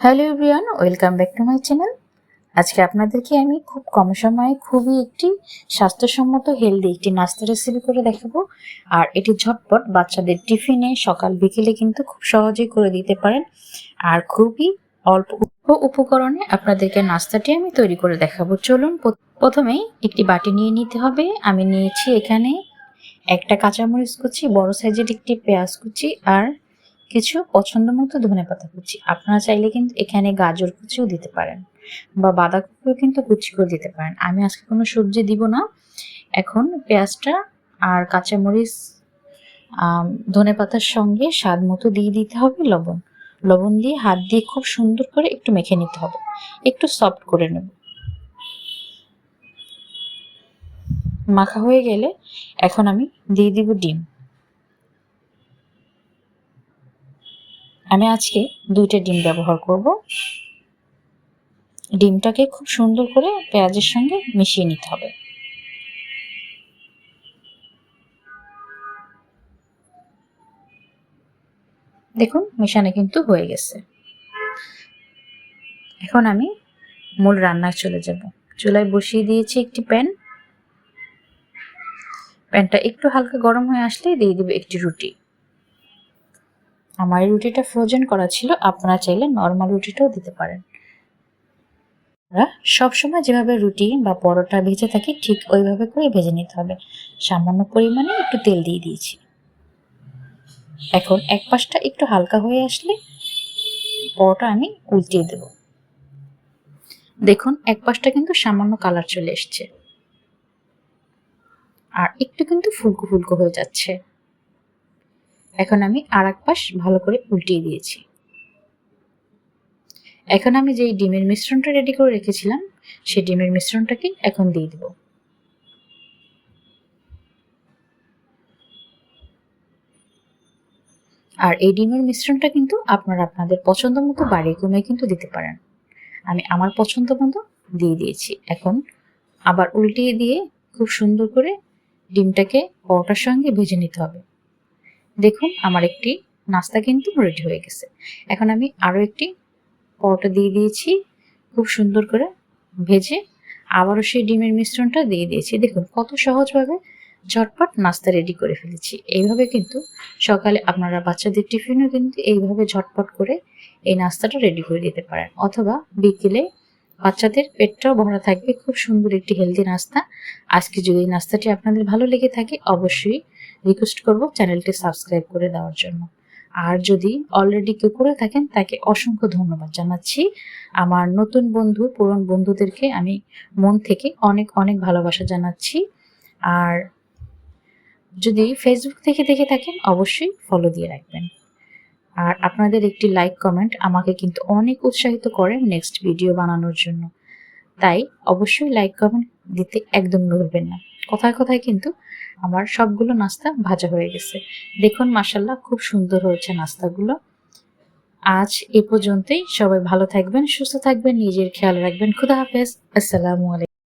Hello everyone, welcome back to my channel. আজকে আপনাদেরকে আমি খুব কম সময়ে খুবই একটি স্বাস্থ্যসম্মত, হেলদি একটি নাস্তা রেসিপি করে দেখাবো। আর এটি ঝটপট বাচ্চাদের টিফিনে, সকাল, বিকেলে কিন্তু খুব সহজেই করে দিতে পারেন। আর খুবই অল্প উপকরণে আপনাদেরকে নাস্তাটি আমি তৈরি করে দেখাবো। চলুন প্রথমেই একটি বাটি নিয়ে নিতে হবে। আমি নিয়েছি এখানে একটা কাঁচামরিচ কুচি, বড় সাইজের একটি পেঁয়াজ কুচি আর কিছু পছন্দ মতো ধনে পাতা কুচি। আপনারা চাইলে কিন্তু এখানে গাজর কুচিও দিতে পারেন বা বাঁধাকপিও কিন্তু কুচি করে দিতে পারেন। আমি আজকে কোনো সবজি দিব না। এখন পেঁয়াজটা আর কাঁচামরিচ ধনে পাতার সঙ্গে স্বাদ মতো দিয়ে দিতে হবে লবণ। লবণ দিয়ে হাত দিয়ে খুব সুন্দর করে একটু মেখে নিতে হবে। একটু সফট করে নেব। মাখা হয়ে গেলে এখন আমি দিয়ে দিব ডিম। আমি আজকে দুইটা ডিম ব্যবহার করব। ডিমটাকে খুব সুন্দর করে পেঁয়াজের সঙ্গে মিশিয়ে নিতে হবে। দেখুন, মেশানো কিন্তু হয়ে গেছে। এখন আমি মূল রান্নায় চলে যাব। চুলায় বসিয়ে দিয়েছি একটি প্যান। প্যানটা একটু হালকা গরম হয়ে আসলে দিয়ে দেবে একটি রুটি। আমার এই রুটিটা ফ্রোজেন করা ছিল, আপনারা চাইলে নর্মাল রুটিটাও দিতে পারেন। আমরা সবসময় যেভাবে রুটি বা পরোটা ভেজে থাকি, ঠিক ওইভাবে করে ভেজে নিতে হবে। সামান্য পরিমাণে একটু তেল দিয়ে দিয়েছি। এখন এক পাশটা একটু হালকা হয়ে আসলে পরোটা আমি উল্টিয়ে দেব। দেখুন, এক পাশটা কিন্তু সামান্য কালার চলে এসছে। আর একটু কিন্তু ফুলকো ফুলকো হয়ে যাচ্ছে। এখন আমি আর এক পাশ ভালো করে উল্টিয়ে দিয়েছি। এখন আমি যেই ডিমের মিশ্রণটা রেডি করে রেখেছিলাম, সেই ডিমের মিশ্রণটাকে এখন দিয়ে দেব। আর এই ডিমের মিশ্রণটা কিন্তু আপনারা আপনাদের পছন্দ মতো বাড়িয়ে কমে কিন্তু দিতে পারেন। আমি আমার পছন্দ মতো দিয়ে দিয়েছি। এখন আবার উল্টিয়ে দিয়ে খুব সুন্দর করে ডিমটাকে পরোটার সঙ্গে ভেজে নিতে হবে। দেখুন, আমার একটি নাস্তা কিন্তু রেডি হয়ে গেছে। এখন আমি আরও একটি পরোটা দিয়ে দিয়েছি, খুব সুন্দর করে ভেজে আবারও সেই ডিমের মিশ্রণটা দিয়ে দিয়েছি। দেখুন, কত সহজভাবে ঝটপট নাস্তা রেডি করে ফেলেছি। এইভাবে কিন্তু সকালে আপনারা বাচ্চাদের টিফিনও কিন্তু এইভাবে ঝটপট করে এই নাস্তাটা রেডি করে দিতে পারেন। অথবা বিকেলে বাচ্চাদের পেটটাও ভরা থাকবে। খুব সুন্দর একটি হেলদি নাস্তা। আজকে যদি এই নাস্তাটি আপনাদের ভালো লেগে থাকে, অবশ্যই রিকোয়েস্ট করব চ্যানেলটি সাবস্ক্রাইব করে দেওয়ার জন্য। আর যদি অলরেডি কেউ করে থাকেন, তাকে অসংখ্য ধন্যবাদ জানাচ্ছি। আমার নতুন বন্ধু, পুরন বন্ধুদেরকে আমি মন থেকে অনেক অনেক ভালোবাসা জানাচ্ছি। আর যদি ফেসবুক থেকে দেখে থাকেন, অবশ্যই ফলো দিয়ে রাখবেন। আর আপনাদের একটি লাইক কমেন্ট আমাকে কিন্তু অনেক উৎসাহিত করে নেক্সট ভিডিও বানানোর জন্য। তাই অবশ্যই লাইক কমেন্ট দিতে একদম ভুলবেন না। কথায় কথায় কিন্তু আমার সবগুলো নাস্তা ভাজা হয়ে গেছে। দেখুন মাসাল্লাহ খুব সুন্দর হয়েছে নাস্তাগুলো। আজ এ পর্যন্তই। সবাই ভালো থাকবেন, সুস্থ থাকবেন, নিজের খেয়াল রাখবেন। খুদা হাফেজ। আসসালামু আলাইকুম।